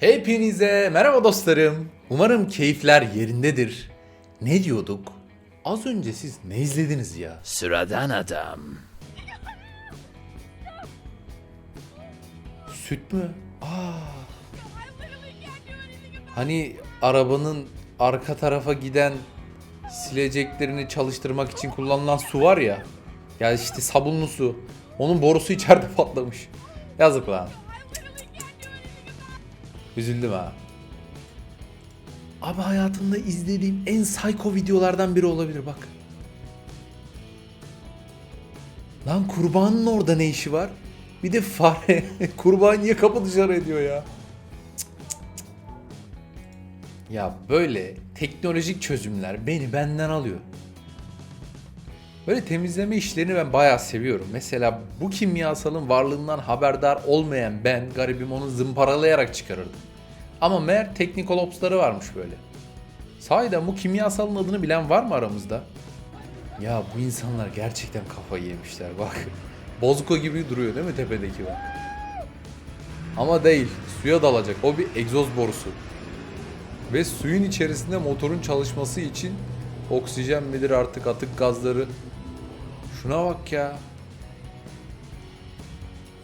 Hepinize merhaba dostlarım. Umarım keyifler yerindedir. Ne diyorduk? Az önce siz ne izlediniz ya? Sıradan adam. Süt mü? Aa. Hani arabanın arka tarafa giden sileceklerini çalıştırmak için kullanılan su var ya. Ya işte sabunlu su. Onun borusu içeride patlamış. Yazık lan. Üzüldüm ha. Abi hayatımda izlediğim en psycho videolardan biri olabilir bak. Lan kurbanın orada ne işi var? Bir de fare kurbağa niye kapı dışarı ediyor ya? Cık, cık, cık. Ya böyle teknolojik çözümler beni benden alıyor. Böyle temizleme işlerini ben bayağı seviyorum. Mesela bu kimyasalın varlığından haberdar olmayan ben garibim onu zımparalayarak çıkarırdım. Ama meğer Technical Ops'ları varmış böyle. Sahiden bu kimyasalın adını bilen var mı aramızda? Ya bu insanlar gerçekten kafayı yemişler bak. Bozuko gibi duruyor değil mi tepedeki bak. Ama değil. Suya dalacak. O bir egzoz borusu. Ve suyun içerisinde motorun çalışması için oksijen midir artık atık gazları. Şuna bak ya.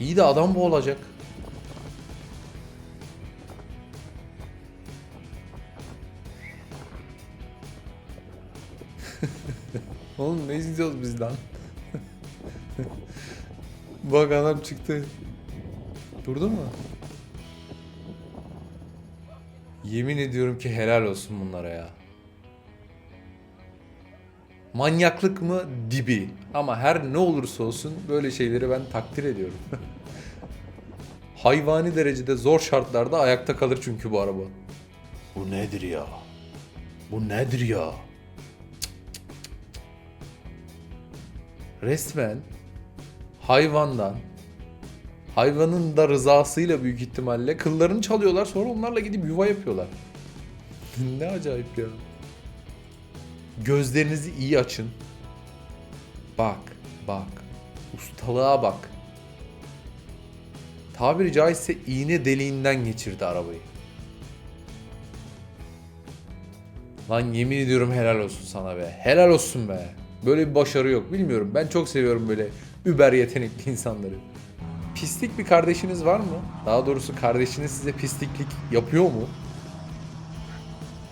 İyi de adam bu olacak. Oğlum ne izliyoruz biz lan? Bak adam çıktı. Durdu mu? Yemin ediyorum ki helal olsun bunlara ya. Manyaklık mı? Dibi. Ama her ne olursa olsun böyle şeyleri ben takdir ediyorum. Hayvani derecede zor şartlarda ayakta kalır çünkü bu araba. Bu nedir ya? Bu nedir ya? Resmen hayvandan hayvanın da rızasıyla büyük ihtimalle kıllarını çalıyorlar sonra onlarla gidip yuva yapıyorlar. ne acayip ya. Gözlerinizi iyi açın. Bak, bak. Ustalığa bak. Tabiri caizse iğne deliğinden geçirdi arabayı. Lan yemin ediyorum helal olsun sana be. Helal olsun be. Böyle bir başarı yok. Bilmiyorum. Ben çok seviyorum böyle über yetenekli insanları. Pislik bir kardeşiniz var mı? Daha doğrusu kardeşiniz size pisliklik yapıyor mu?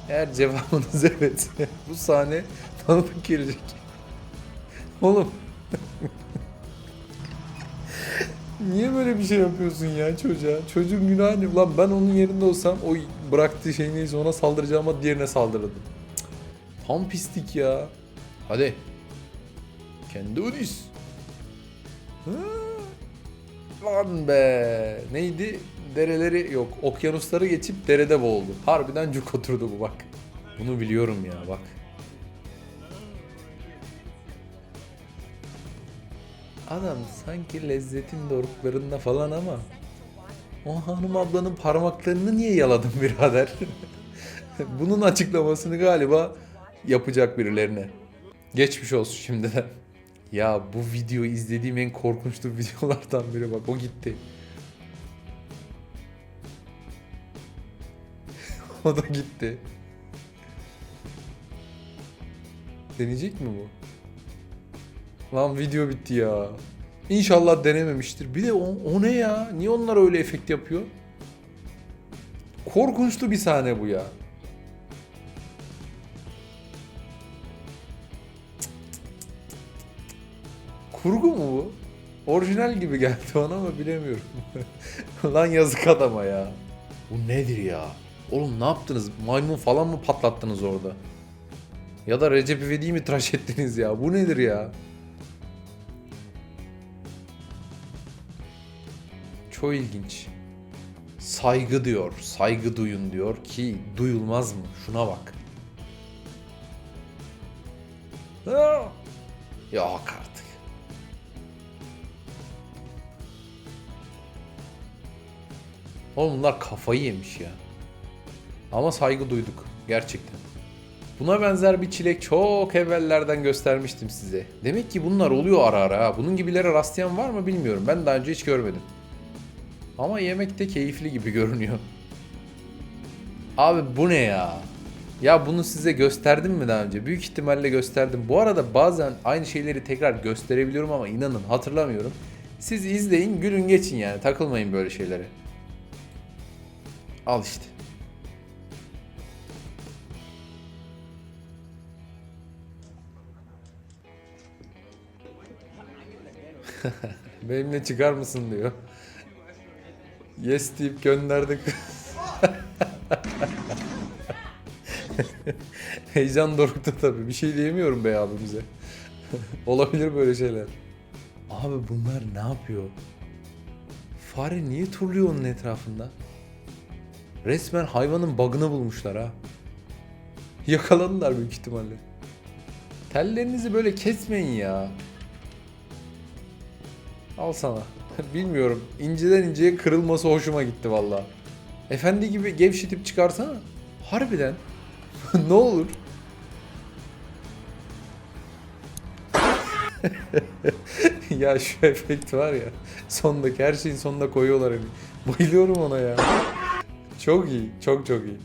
Eğer cevabınız evet, bu sahne tanıdık gelecek. Oğlum. Niye böyle bir şey yapıyorsun ya çocuğa? Çocuğun günahı ne? Ulan ben onun yerinde olsam o bıraktığı şey neyse ona saldıracağıma diğerine saldırırdım. Tam pislik ya. Hadi. Kendi unis. Lan be. Neydi? Dereleri yok. Okyanusları geçip derede boğuldu. Harbiden cuk oturdu bu bak. Bunu biliyorum ya bak. Adam sanki lezzetin doruklarında falan ama o hanım ablanın parmaklarını niye yaladın birader? Bunun açıklamasını galiba yapacak birilerine. Geçmiş olsun şimdiden. Ya bu videoyu izlediğim en korkunçlu videolardan biri bak o gitti. o da gitti. Deneyecek mi bu? Lan video bitti ya. İnşallah denememiştir. Bir de o, o ne ya? Niye onlar öyle efekt yapıyor? Korkunçlu bir sahne bu ya. Kurgu mu bu? Orijinal gibi geldi bana ama bilemiyorum. Lan yazık adama ya. Bu nedir ya? Oğlum ne yaptınız? Maymun falan mı patlattınız orada? Ya da Recep İvedik'i mi tıraş ettiniz ya? Bu nedir ya? Çok ilginç. Saygı diyor, saygı duyun diyor ki duyulmaz mı? Şuna bak. Yok artık. Oğlum bunlar kafayı yemiş ya. Ama saygı duyduk gerçekten. Buna benzer bir çilek çok evvellerden göstermiştim size. Demek ki bunlar oluyor ara ara. Bunun gibilere rastlayan var mı bilmiyorum. Ben daha önce hiç görmedim. Ama yemek de keyifli gibi görünüyor. Abi bu ne ya? Ya bunu size gösterdim mi daha önce? Büyük ihtimalle gösterdim. Bu arada bazen aynı şeyleri tekrar gösterebiliyorum ama inanın hatırlamıyorum. Siz izleyin, gülün geçin yani. Takılmayın böyle şeylere. Al işte. Benimle çıkar mısın diyor. Yes deyip gönderdik. Heyecan dorukta tabii. Bir şey diyemiyorum bey abimize. Olabilir böyle şeyler. Abi bunlar ne yapıyor? Fare niye turluyor onun etrafında? Resmen hayvanın bug'ını bulmuşlar ha. Yakaladılar büyük ihtimalle. Tellerinizi böyle kesmeyin ya. Al sana. Bilmiyorum. İnceden inceye kırılması hoşuma gitti valla. Efendi gibi gevşetip çıkarsana. Harbiden. ne olur. ya şu efekt var ya. Sondaki her şeyin sonuna koyuyorlar. Bayılıyorum ona ya. Çok iyi. Çok çok iyi.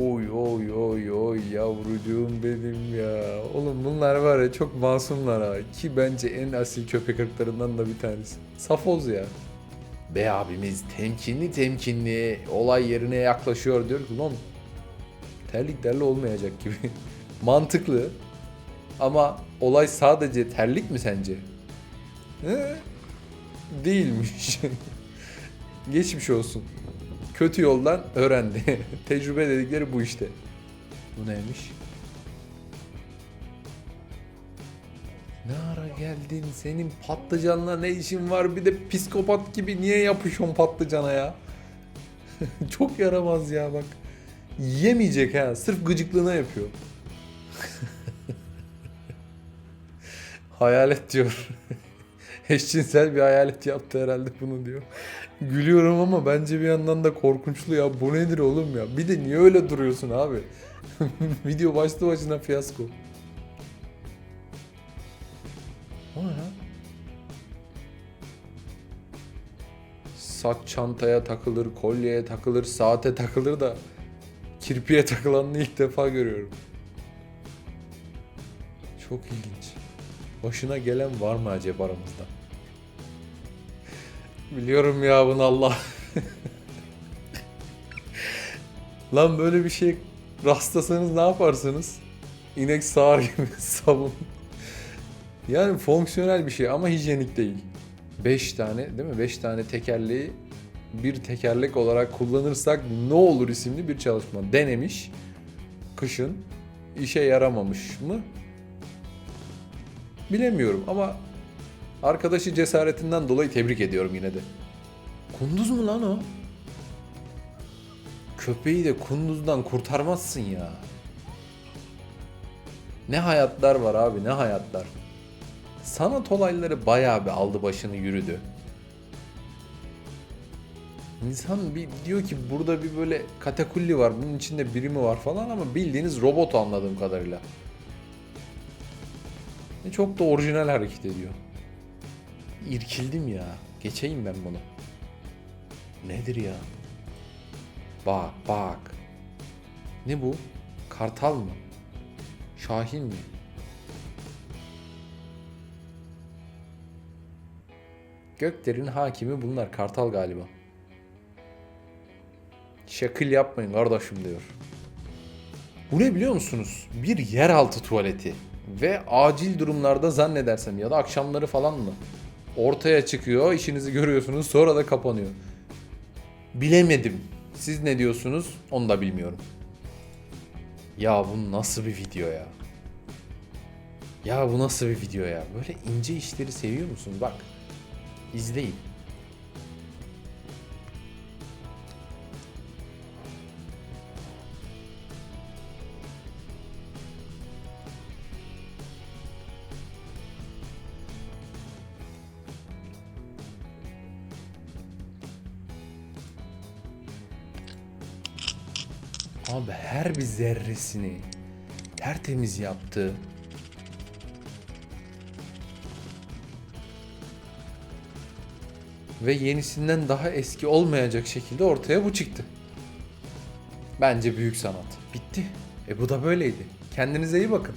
Oy oy oy oy yavrucuğum benim ya. Oğlum bunlar var ya çok masumlar ha. Ki bence en asil köpek ırklarından da bir tanesi. Safoz ya. Bey abimiz temkinli temkinli olay yerine yaklaşıyor diyor ki lan terliklerle olmayacak gibi. Mantıklı. Ama olay sadece terlik mi sence? He? Değilmiş. Geçmiş olsun. Kötü yoldan öğrendi. Tecrübe dedikleri bu işte. Bu neymiş? Ne ara geldin? Senin patlıcanla ne işin var? Bir de psikopat gibi niye yapışıyorsun patlıcana ya? Çok yaramaz ya bak. Yemeyecek ha. Sırf gıcıklığına yapıyor. hayalet diyor. Eşcinsel bir hayalet yaptı herhalde bunu diyor. Gülüyorum ama bence bir yandan da korkunçlu ya. Bu nedir oğlum ya? Bir de niye öyle duruyorsun abi? Video başlı başına fiyasko. O ne lan? Saç çantaya takılır, kolyeye takılır, saate takılır da kirpiye takılanını ilk defa görüyorum. Çok ilginç. Başına gelen var mı acaba aramızda? Biliyorum ya bunu Allah. Lan böyle bir şey rastlasanız ne yaparsınız? İnek sağar gibi sabun. Yani fonksiyonel bir şey ama hijyenik değil. 5 tane değil mi? 5 tane tekerleği bir tekerlek olarak kullanırsak ne olur isimli bir çalışma denemiş. Kışın işe yaramamış mı? Bilemiyorum ama arkadaşı cesaretinden dolayı tebrik ediyorum yine de. Kunduz mu lan o? Köpeği de kunduzdan kurtarmazsın ya. Ne hayatlar var abi ne hayatlar. Sanat olayları bayağı bir aldı başını yürüdü. İnsan bir diyor ki burada bir böyle katakulli var bunun içinde biri mi var falan ama bildiğiniz robot anladığım kadarıyla. Çok da orijinal hareket ediyor. İrkildim ya. Geçeyim ben bunu. Nedir ya? Bak bak. Ne bu? Kartal mı? Şahin mi? Göklerin hakimi bunlar. Kartal galiba. Şakıl yapmayın kardeşim diyor. Bu ne biliyor musunuz? Bir yeraltı tuvaleti. Ve acil durumlarda zannedersem ya da akşamları falan mı? Ortaya çıkıyor, işinizi görüyorsunuz sonra da kapanıyor. Bilemedim. Siz ne diyorsunuz? Onu da bilmiyorum. Ya bu nasıl bir video ya? Ya bu nasıl bir video ya? Böyle ince işleri seviyor musun? Bak. İzleyin. Abi her bir zerresini tertemiz yaptı. Ve yenisinden daha eski olmayacak şekilde ortaya bu çıktı. Bence büyük sanat. Bitti. E bu da böyleydi. Kendinize iyi bakın.